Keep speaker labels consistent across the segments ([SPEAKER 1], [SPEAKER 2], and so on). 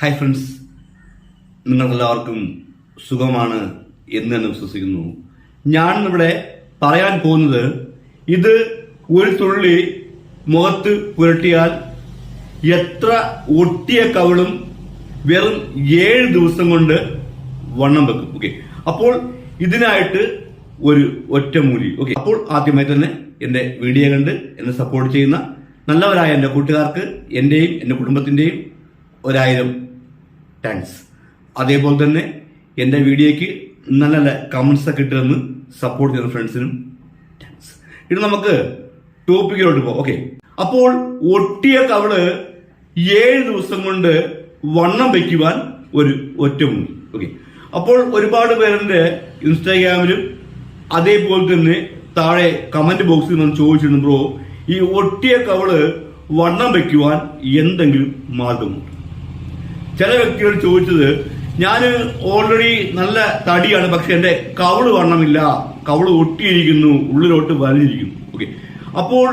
[SPEAKER 1] Hi friends നിങ്ങൾക്കെല്ലാവർക്കും സുഖമാണ് എന്ന് തന്നെ വിശ്വസിക്കുന്നു. ഞാൻ ഇവിടെ പറയാൻ പോകുന്നത് ഇത് ഒരു തുള്ളി മുഖത്ത് പുരട്ടിയാൽ എത്ര ഒട്ടിയ കവിളും വെറും ഏഴ് ദിവസം കൊണ്ട് വണ്ണം വെക്കും. ഓക്കെ അപ്പോൾ ഇതിനായിട്ട് ഒരു ഒറ്റമൂലി ഓക്കെ അപ്പോൾ ആദ്യമായി തന്നെ എന്റെ വീഡിയോ കണ്ട് എന്നെ സപ്പോർട്ട് ചെയ്യുന്ന നല്ലവരായ എന്റെ കൂട്ടുകാർക്ക് എന്റെയും എന്റെ കുടുംബത്തിന്റെയും ഒരായിരം താങ്ക്സ് അതേപോലെ തന്നെ എന്റെ വീഡിയോയ്ക്ക് നല്ല നല്ല കമന്റ്സ് ഒക്കെ ഇട്ടിരുന്ന് സപ്പോർട്ട് ചെയ്യുന്ന ഫ്രണ്ട്സിനും താങ്ക്സ് ഇനി നമുക്ക് ടോപ്പിക്കിലോട്ട് പോകാം ഓക്കെ അപ്പോൾ ഒട്ടിയ കവൾ ഏഴ് ദിവസം കൊണ്ട് വണ്ണം വയ്ക്കുവാൻ ഒരു ഒറ്റമുറി ഓക്കെ അപ്പോൾ ഒരുപാട് പേരുടെ ഇൻസ്റ്റാഗ്രാമിലും അതേപോലെ തന്നെ താഴെ കമന്റ് ബോക്സിൽ നിന്ന് ചോദിച്ചിരുന്നു ബ്രോ ഈ ഒട്ടിയ കവൾ വണ്ണം വയ്ക്കുവാൻ എന്തെങ്കിലും മാർഗമുണ്ട്? ചില വ്യക്തികൾ ചോദിച്ചത് ഞാൻ ഓൾറെഡി നല്ല തടിയാണ് പക്ഷെ എന്റെ കവൾ വണ്ണമില്ല. കവൾ ഒട്ടിയിരിക്കുന്നു ഉള്ളിലോട്ട് വലിഞ്ഞിരിക്കുന്നു. ഓക്കെ അപ്പോൾ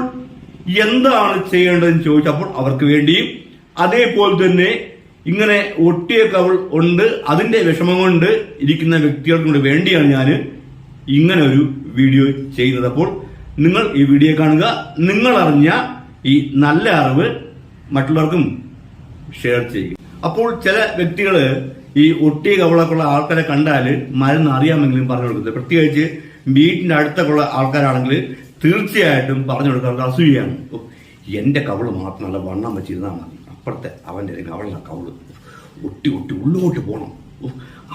[SPEAKER 1] എന്താണ് ചെയ്യേണ്ടതെന്ന് ചോദിച്ചപ്പോൾ അവർക്ക് വേണ്ടിയും അതേപോലെ തന്നെ ഇങ്ങനെ ഒട്ടിയ കവൾ ഉണ്ട് അതിന്റെ വിഷമം കൊണ്ട് ഇരിക്കുന്ന വ്യക്തികൾക്കും കൂടി വേണ്ടിയാണ് ഞാൻ ഇങ്ങനെ ഒരു വീഡിയോ ചെയ്യുന്നത്. അപ്പോൾ നിങ്ങൾ ഈ വീഡിയോ കാണുക. നിങ്ങൾ അറിഞ്ഞ ഈ നല്ല അറിവ് മറ്റുള്ളവർക്കും ഷെയർ ചെയ്യുക. അപ്പോൾ ചില വ്യക്തികൾ ഈ ഒട്ടിയ കവളക്കുള്ള ആൾക്കാരെ കണ്ടാൽ മരുന്ന് അറിയാമെങ്കിലും പറഞ്ഞു കൊടുക്കുന്നത് പ്രത്യേകിച്ച് വീട്ടിന്റെ അടുത്തൊക്കെയുള്ള ആൾക്കാരാണെങ്കിൽ തീർച്ചയായിട്ടും പറഞ്ഞു കൊടുക്കുന്നത് അസൂയാണ് എന്റെ കവൾ മാത്രം നല്ല വണ്ണം വെച്ചിരുന്നാൽ മതി. അപ്പുറത്തെ അവന്റെ കവളിലെ കവൾ ഒട്ടി ഒട്ടി ഉള്ളിലോട്ട് പോകണം ഓ,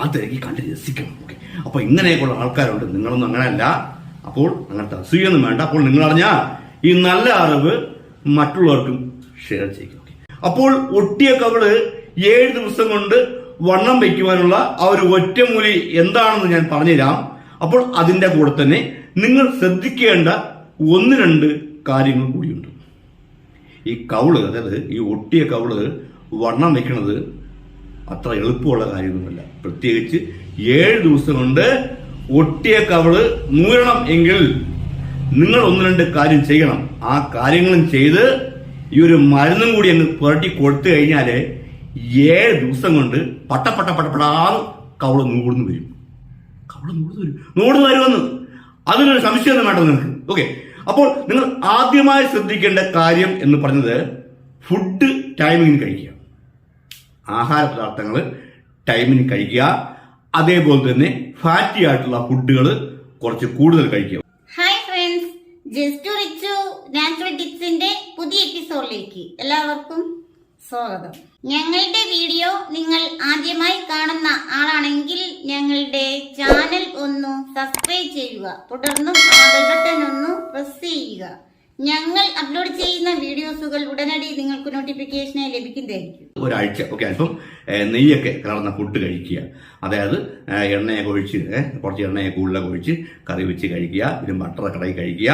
[SPEAKER 1] അത് എനിക്ക് കണ്ട് രസിക്കണം. ഓക്കെ. അപ്പൊ ഇങ്ങനെയൊക്കെയുള്ള ആൾക്കാരുണ്ട്. നിങ്ങളൊന്നും അങ്ങനെ അല്ല അപ്പോൾ അങ്ങനത്തെ അസൂയൊന്നും വേണ്ട. അപ്പോൾ നിങ്ങൾ അറിഞ്ഞ ഈ നല്ല അറിവ് മറ്റുള്ളവർക്കും ഷെയർ ചെയ്യുക അപ്പോൾ ഒട്ടിയ കവൾ ഏഴ് ദിവസം കൊണ്ട് വണ്ണം വയ്ക്കുവാനുള്ള ആ ഒരു ഒറ്റമൂലി എന്താണെന്ന് ഞാൻ പറഞ്ഞുതരാം. അപ്പോൾ അതിന്റെ കൂടെ തന്നെ നിങ്ങൾ ശ്രദ്ധിക്കേണ്ട ഒന്ന് രണ്ട് കാര്യങ്ങൾ കൂടിയുണ്ട്. ഈ കവൾ അതായത് ഈ ഒട്ടിയ കവൾ വണ്ണം വയ്ക്കുന്നത് അത്ര എളുപ്പമുള്ള കാര്യമൊന്നുമല്ല. പ്രത്യേകിച്ച് ഏഴ് ദിവസം കൊണ്ട് ഒട്ടിയ കവൾ മൂരണം എങ്കിൽ നിങ്ങൾ ഒന്ന് രണ്ട് കാര്യം ചെയ്യണം. ആ കാര്യങ്ങളും ചെയ്ത് ഈ ഒരു മരുന്നും കൂടി അങ്ങ് പുരട്ടി കൊടുത്തു കഴിഞ്ഞാൽ ഏഴ് ദിവസം കൊണ്ട് പട്ട പട്ട പട്ടപ്പെടാതെ കവൾ നൂടുന്നു വരും. കവൾ നൂടുന്നു വരും. നൂടുന്നു വരുമെന്ന്. അതിനൊരു സംശയമൊന്നും വേണ്ട നിങ്ങൾക്ക്. ഓക്കെ. അപ്പോൾ നിങ്ങൾ ആദ്യമായി ശ്രദ്ധിക്കേണ്ട കാര്യം എന്ന് പറഞ്ഞത് ഫുഡ് ടൈമിങ്ങിന് കഴിക്കുക. ആഹാര പദാർത്ഥങ്ങൾ ടൈമിന് കഴിക്കുക. അതേപോലെ തന്നെ ഫാറ്റി ആയിട്ടുള്ള ഫുഡുകൾ കുറച്ച് കൂടുതൽ കഴിക്കുക.
[SPEAKER 2] Hi friends just Richu natural ടിപ്സിന്റെ പുതിയ എപ്പിസോഡിലേക്ക് എല്ലാവർക്കും സ്വാഗതം. ഞങ്ങളുടെ വീഡിയോ നിങ്ങൾ ആദ്യമായി കാണുന്ന ആളാണെങ്കിൽ ഞങ്ങളുടെ ചാനൽ ഒന്ന് സബ്സ്ക്രൈബ് ചെയ്യുക. തുടർന്നും ആ ബെൽ ബട്ടൺ ഒന്ന് പ്രസ് ചെയ്യുക. ഞങ്ങൾ അപ്ലോഡ് ചെയ്യുന്ന വീഡിയോസുകൾ ഉടനടി നിങ്ങൾക്ക് നോട്ടിഫിക്കേഷനായി ലഭിക്കുന്നതായിരിക്കും.
[SPEAKER 1] ഒരാഴ്ച ഓക്കെ അല്പം നെയ്യൊക്കെ കലർന്ന ഫുഡ് കഴിക്കുക. അതായത് എണ്ണയൊക്കെ ഒഴിച്ച് കുറച്ച് എണ്ണയൊക്കെ ഉള്ളൊക്കെ ഒഴിച്ച് കറി വെച്ച് കഴിക്കുക. പിന്നെ ബട്ടറൊക്കെ ഇടയിൽ കഴിക്കുക.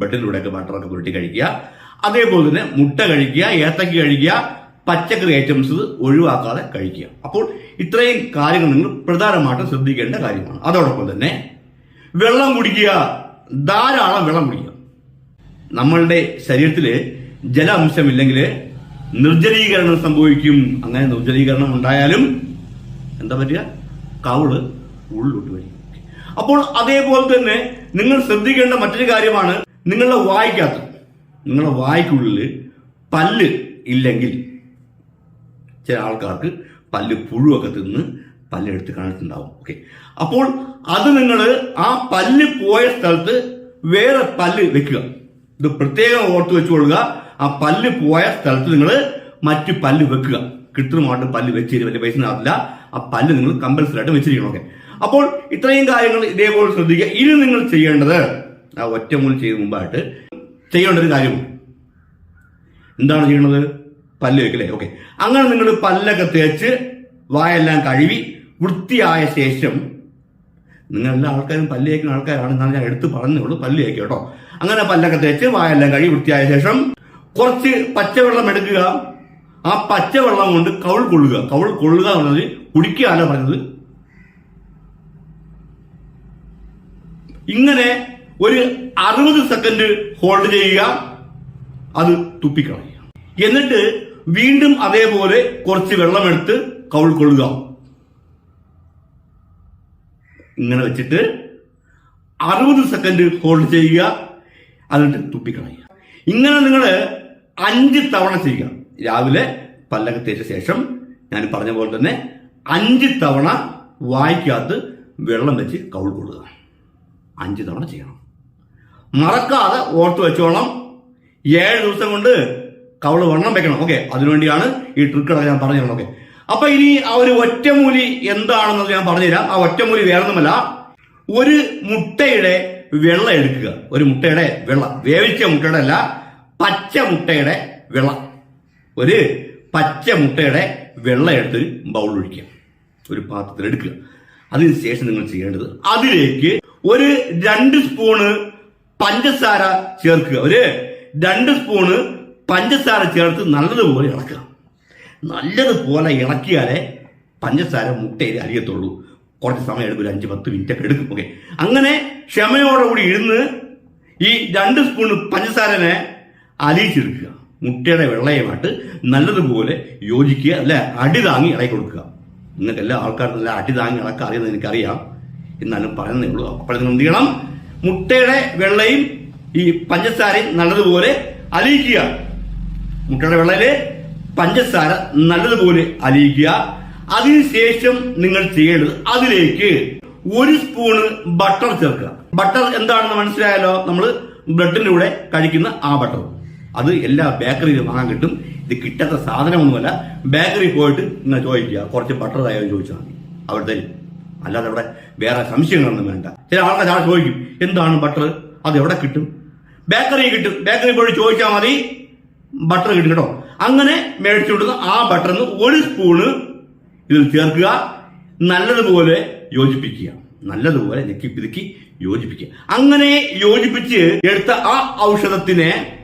[SPEAKER 1] ബട്ടിലൂടെയൊക്കെ ബട്ടറൊക്കെ പുരട്ടി കഴിക്കുക. അതേപോലെ തന്നെ മുട്ട കഴിക്കുക ഏത്തക്ക കഴിക്കുക പച്ചക്കറി ഐറ്റംസ് ഒഴിവാക്കാതെ കഴിക്കുക. അപ്പോൾ ഇത്രയും കാര്യങ്ങൾ നിങ്ങൾ പ്രധാനമായിട്ടും ശ്രദ്ധിക്കേണ്ട കാര്യമാണ്. അതോടൊപ്പം തന്നെ വെള്ളം കുടിക്കുക ധാരാളം വെള്ളം കുടിക്കുക. നമ്മളുടെ ശരീരത്തിൽ ജല അംശമില്ലെങ്കിൽ നിർജലീകരണം സംഭവിക്കും. അങ്ങനെ നിർജലീകരണം ഉണ്ടായാലും എന്താ പറ്റുക? കവൾ ഉള്ളിലോട്ട് വരും. അപ്പോൾ അതേപോലെ തന്നെ നിങ്ങൾ ശ്രദ്ധിക്കേണ്ട മറ്റൊരു കാര്യമാണ് നിങ്ങളുടെ വായിക്കകത്ത്. നിങ്ങളുടെ വായ്ക്കുള്ളിൽ പല്ല് ഇല്ലെങ്കിൽ ചില ആൾക്കാർക്ക് പല്ല് പുഴുവൊക്കെ തിന്ന് പല്ലെടുത്ത് കാണിച്ചിട്ടുണ്ടാവും ഓക്കെ അപ്പോൾ അത് നിങ്ങൾ ആ പല്ല് പോയ സ്ഥലത്ത് വേറെ പല്ല് വെക്കുക. ഇത് പ്രത്യേകം ഓർത്ത് വെച്ചുകൊള്ളുക ആ പല്ല് പോയ സ്ഥലത്ത് നിങ്ങൾ മറ്റു പല്ല് വെക്കുക. കൃത്രിമമായിട്ട് പല്ല് വെച്ചിട്ട് വലിയ പൈസ ആവില്ല ആ പല്ല് നിങ്ങൾ കമ്പൽസറി ആയിട്ട് വെച്ചിരിക്കണം. ഓക്കെ അപ്പോൾ ഇത്രയും കാര്യങ്ങൾ ഇതേപോലെ ശ്രദ്ധിക്കുക. ഇനി നിങ്ങൾ ചെയ്യേണ്ടത് ആ ഒറ്റമൂലി ചെയ്ത് മുമ്പായിട്ട് ചെയ്യേണ്ട ഒരു കാര്യം. എന്താണ് ചെയ്യണത്? പല്ല് വെക്കല്ലേ? ഓക്കെ അങ്ങനെ നിങ്ങൾ പല്ലൊക്കെ തേച്ച് വായെല്ലാം കഴുകി വൃത്തിയായ ശേഷം നിങ്ങൾ എല്ലാ ആൾക്കാരും പല്ല് തേക്കുന്ന ആൾക്കാരാണ് എന്നാണ് ഞാൻ എടുത്ത് പറഞ്ഞുള്ളൂ പല്ല് തേക്കുക കേട്ടോ. അങ്ങനെ പല്ലൊക്കെ തേച്ച് വായെല്ലാം കഴുകി വൃത്തിയായ ശേഷം കുറച്ച് പച്ചവെള്ളം എടുക്കുക. ആ പച്ചവെള്ളം കൊണ്ട് കവിൾ കൊള്ളുക. കവിൾ കൊള്ളുക എന്നുള്ളത് കുടിക്കുകയല്ല പറഞ്ഞത്. ഇങ്ങനെ ഒരു അറുപത് സെക്കൻഡ് ഹോൾഡ് ചെയ്യുക അത് തുപ്പിക്കളയുക. എന്നിട്ട് വീണ്ടും അതേപോലെ കുറച്ച് വെള്ളമെടുത്ത് കൗൾ കൊള്ളുക. ഇങ്ങനെ വെച്ചിട്ട് അറുപത് സെക്കൻഡ് ഹോൾഡ് ചെയ്യുക അതിട്ട് തുപ്പിക്കളയുക. ഇങ്ങനെ നിങ്ങൾ അഞ്ച് തവണ ചെയ്യുക. രാവിലെ പല്ലൊക്കെ തേച്ച ശേഷം ഞാൻ പറഞ്ഞ പോലെ തന്നെ അഞ്ച് തവണ വായിക്കകത്ത് വെള്ളം വെച്ച് കൗൾ കൊള്ളുക. അഞ്ച് തവണ ചെയ്യണം. മറക്കാതെ ഓർത്ത് വെച്ചോളാം ഏഴ് ദിവസം കൊണ്ട് കവൾ വണ്ണം വെക്കണം. ഓക്കെ അതിനുവേണ്ടിയാണ് ഈ ട്രിക്കുകളൊക്കെ ഞാൻ പറഞ്ഞു തരണം ഓക്കെ. അപ്പൊ ഇനി ആ ഒരു ഒറ്റമൂലി എന്താണെന്നത് ഞാൻ പറഞ്ഞുതരാം. ആ ഒറ്റമൂലി വേറൊന്നുമല്ല. ഒരു മുട്ടയുടെ വെള്ള എടുക്കുക. ഒരു മുട്ടയുടെ വെള്ള. വേവിച്ച മുട്ടയുടെ അല്ല പച്ച മുട്ടയുടെ വെള്ള. ഒരു പച്ച മുട്ടയുടെ വെള്ള എടുത്ത് ബൗൾ ഒഴിക്കുക. ഒരു പാത്രത്തിൽ എടുക്കുക. അതിനുശേഷം നിങ്ങൾ ചെയ്യേണ്ടത് അതിലേക്ക് ഒരു രണ്ട് സ്പൂണ് പഞ്ചസാര ചേർക്കുക. ഒരു രണ്ട് സ്പൂണ് പഞ്ചസാര ചേർത്ത് നല്ലതുപോലെ ഇളക്കുക. നല്ലതുപോലെ ഇളക്കിയാലേ പഞ്ചസാര മുട്ടയിൽ അരിയത്തുള്ളൂ. കുറച്ച് സമയം എടുക്കും ഒരു അഞ്ച് പത്ത് മിനിറ്റ് ഒക്കെ എടുക്കും. ഓക്കെ അങ്ങനെ ക്ഷമയോടുകൂടി ഇരുന്ന് ഈ രണ്ട് സ്പൂൺ പഞ്ചസാരനെ അലിയിച്ചെടുക്കുക. മുട്ടയുടെ വെള്ളയുമായിട്ട് നല്ലതുപോലെ യോജിക്കുക അല്ലെ? അടി താങ്ങി ഇളക്കി കൊടുക്കുക. നിങ്ങൾക്ക് എല്ലാ ആൾക്കാർക്കും നല്ല അടി താങ്ങി ഇളക്കാൻ അറിയുന്നത് എനിക്കറിയാം. എന്നാലും പറയുന്നേ ഉള്ളൂ അപ്പോൾ എന്ത് ചെയ്യണം? മുട്ടയുടെ വെള്ളയും ഈ പഞ്ചസാരയും നല്ലതുപോലെ അലിയിക്കുക. മുട്ടയുടെ വെള്ളയിൽ പഞ്ചസാര നല്ലതുപോലെ അലിയിക്കുക. അതിനുശേഷം നിങ്ങൾ ചെയ്യേണ്ടത് അതിലേക്ക് ഒരു സ്പൂണ് ബട്ടർ ചേർക്കുക. ബട്ടർ എന്താണെന്ന് മനസ്സിലായാലോ? നമ്മൾ ബ്രെഡിലൂടെ കഴിക്കുന്ന ആ ബട്ടർ. അത് എല്ലാ ബേക്കറിയിലും വാങ്ങാൻ കിട്ടും. ഇത് കിട്ടാത്ത സാധനമൊന്നുമല്ല. ബേക്കറി പോയിട്ട് നിങ്ങൾ ചോദിക്കുക. കുറച്ച് ബട്ടർ തായോ ചോദിച്ചാൽ മതി. അവിടെ തരും അല്ലാതെ അവിടെ വേറെ സംശയങ്ങളൊന്നും വേണ്ട. ചില ആൾക്കാർ ആൾ ചോദിക്കും എന്താണ് ബട്ടർ അത് എവിടെ കിട്ടും? ബേക്കറി കിട്ടും. ബേക്കറി പോയി ചോദിച്ചാൽ മതി. ബട്ടർ കിട്ടും കേട്ടോ. അങ്ങനെ മേടിച്ചു കൊടുക്കുന്ന ആ നിന്ന് ഒരു സ്പൂണ് ഇതിൽ ചേർക്കുക. നല്ലതുപോലെ യോജിപ്പിക്കുക. നല്ലതുപോലെ ഞെക്കി പിതുക്കി യോജിപ്പിക്കുക. അങ്ങനെ യോജിപ്പിച്ച് എടുത്ത ആ ഔഷധത്തിനെ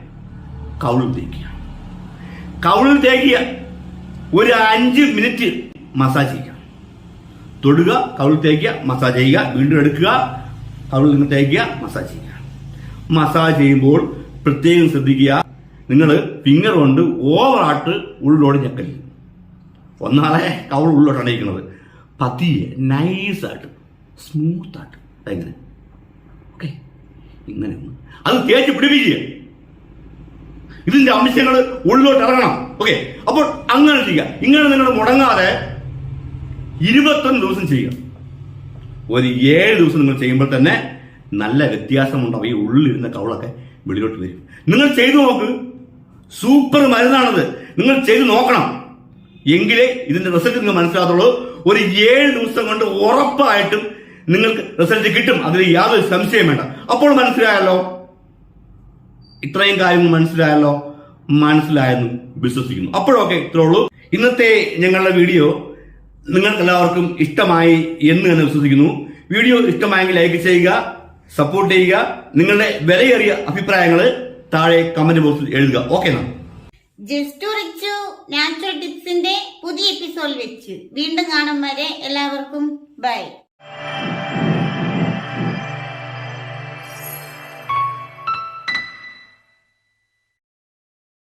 [SPEAKER 1] കൗളിൽ തേക്കുക. കൗളിൽ തേക്കുക. ഒരു അഞ്ച് മിനിറ്റ് മസാജ് ചെയ്യുക. തൊടുക കവിൾ തേക്കുക മസാജ് ചെയ്യുക വീണ്ടും എടുക്കുക കവിളിൽ നിന്ന് തേക്കുക മസാജ് ചെയ്യുക. മസാജ് ചെയ്യുമ്പോൾ പ്രത്യേകം ശ്രദ്ധിക്കുക നിങ്ങൾ ഫിംഗർ കൊണ്ട് ഓവറായിട്ട് ഉള്ളിലോട് ഞെക്കൽ ഒന്നാളെ കവിൾ ഉള്ളിലോട്ട് അണയിക്കുന്നത് പതിയെ നൈസായിട്ട് സ്മൂത്തായിട്ട് എങ്ങനെ ഓക്കെ ഇങ്ങനെ അത് തേച്ച് പിടിപ്പിക്കുക ഇതിന്റെ അംശങ്ങൾ ഉള്ളിലോട്ട് ഇറങ്ങണം. ഓക്കെ അപ്പോൾ അങ്ങനെ ചെയ്യുക. ഇങ്ങനെ നിങ്ങൾ മുടങ്ങാതെ ഇരുപത്തൊന്ന് ദിവസം ചെയ്യുക. ഒരു ഏഴ് ദിവസം നിങ്ങൾ ചെയ്യുമ്പോൾ തന്നെ നല്ല വ്യത്യാസമുണ്ടാവും. ഈ ഉള്ളിലിരുന്ന കവളൊക്കെ വെളിയിലോട്ട് വരും. നിങ്ങൾ ചെയ്തു നോക്ക്. സൂപ്പർ മരുന്നാണത്. നിങ്ങൾ ചെയ്തു നോക്കണം. എങ്കിലേ ഇതിന്റെ റിസൾട്ട് നിങ്ങൾ മനസ്സിലാകത്തുള്ളൂ. ഒരു ഏഴ് ദിവസം കൊണ്ട് ഉറപ്പായിട്ടും നിങ്ങൾക്ക് റിസൾട്ട് കിട്ടും. അതിൽ യാതൊരു സംശയം വേണ്ട. അപ്പോൾ മനസ്സിലായല്ലോ? ഇത്രയും കാര്യങ്ങൾ മനസ്സിലായല്ലോ? മനസ്സിലായെന്നും വിശ്വസിക്കുന്നു. അപ്പോഴൊക്കെ ഇത്രേ ഉള്ളൂ. ഇന്നത്തെ ഞങ്ങളുടെ വീഡിയോ നിങ്ങൾക്ക് എല്ലാവർക്കും ഇഷ്ടമായി എന്ന് തന്നെ വിശ്വസിക്കുന്നു. വീഡിയോ ഇഷ്ടമായെങ്കിൽ ലൈക്ക് ചെയ്യുക സപ്പോർട്ട് ചെയ്യുക നിങ്ങളുടെ വിലയേറിയ അഭിപ്രായങ്ങൾ താഴെ കമന്റ് ബോക്സിൽ എഴുതുക. ഓക്കെ
[SPEAKER 2] ജസ്റ്റ് നാച്ചുറൽ ടിപ്സിന്റെ പുതിയ എപ്പിസോഡ് വെച്ച്. വീണ്ടും കാണും വരെ എല്ലാവർക്കും. ബൈ